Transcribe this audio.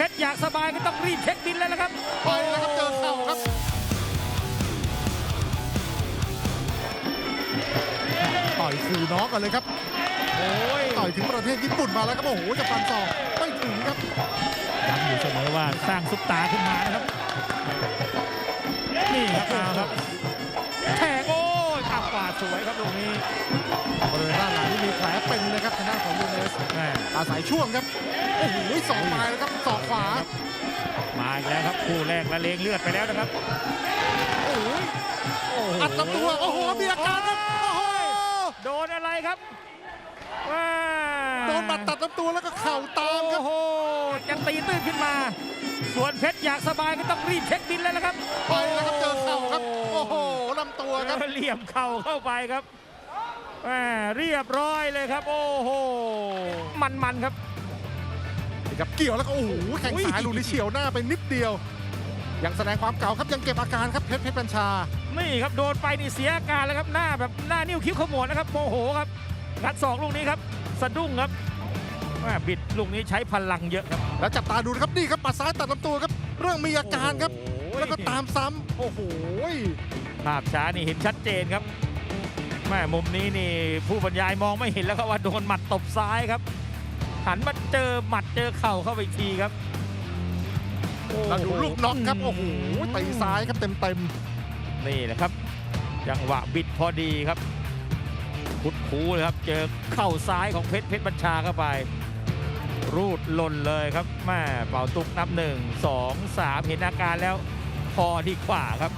เพชรอยากสบายก็ต้องรีบเช็คบินแล้วนะครับไปแล้วครับเจอเข่าครับต่อยขู่น้องกันเลยครับโอ้ยต่อยถึงประเทศญี่ปุ่นมาแล้วครับโอ้โหจะฟันศอกไม่ถึงครับย้ำอยู่เสมอว่าสร้างซุปตาขึ้นมานะครับ นี่ครับเอาครับแทงโอ้ยขับกวาดสวยครับตรงนี้บริเวณด้านหลังนี่มีแผลเป็นเลยครับทางด้านของยูเนสแม่อาศัยช่วงครับ โอ้โหสองปลายแล้วครับศอกขวา มาอีกแล้วครับคู่แรกละเลงเลือดไปแล้วนะครับโอ้โหโอ้โหอัดลำตัวโอ้โหมีอาการครับโอ้โหโดนอะไรครับว้าโดนบัดตัดลำตัวแล้วก็เข่าตามครับโอ้โหจะตีตื้นขึ้นมา ส่วนเพชรอยากสบายก็ต้องรีบเช็คบินแล้วนะครับไปแล้วครับเจอเข่าครับโอ้โหลำตัวครับเออเหลี่ยมเข่าเข้าไปครับแหม่เรียบร้อยเลยครับ โอ้โห มันๆครับนี่ ครับเกี่ยวแล้วก็โอ้โหแข่งสายหลุดนี่เฉียวหน้าไปนิดเดียว ยังแสดงความเก่าครับยังเก็บอาการครับเพชรเพชรบัญชา นี่ครับโดนไปนี่เสียอาการแล้วครับหน้าแบบหน้านิ้วคิ้วขมวดนะครับโมโหครับงัดสองลูกนี้ครับสะดุ้งครับแหม่บิดลูกนี้ใช้พลังเยอะครับแล้วจับตาดูนะครับนี่ครับปัดซ้ายตัดลำตัวครับ เรื่องมีอาการครับโอ้โหแล้วก็ตามซ้ำโอ้โหภาพช้านี่เห็นชัดเจนครับแม่มุมนี้นี่ผู้บรรยายมองไม่เห็นแล้วครับว่าโดนหมัดตบซ้ายครับ หันมาเจอหมัดเจอเข่าเข้าไปอีกทีครับโอ้โหเราดูลูกน็อกครับโอ้โหตีซ้ายครับเต็มเต็มนี่แหละครับจังหวะบิดพอดีครับพุดคูเลยครับ เจอเข่าซ้ายของเพชรเพชรบัญชาเข้าไป รูดหล่นเลยครับแม่เป่าตุกนับหนึ่งสองสามเห็นอาการแล้วพอดีกว่าครับ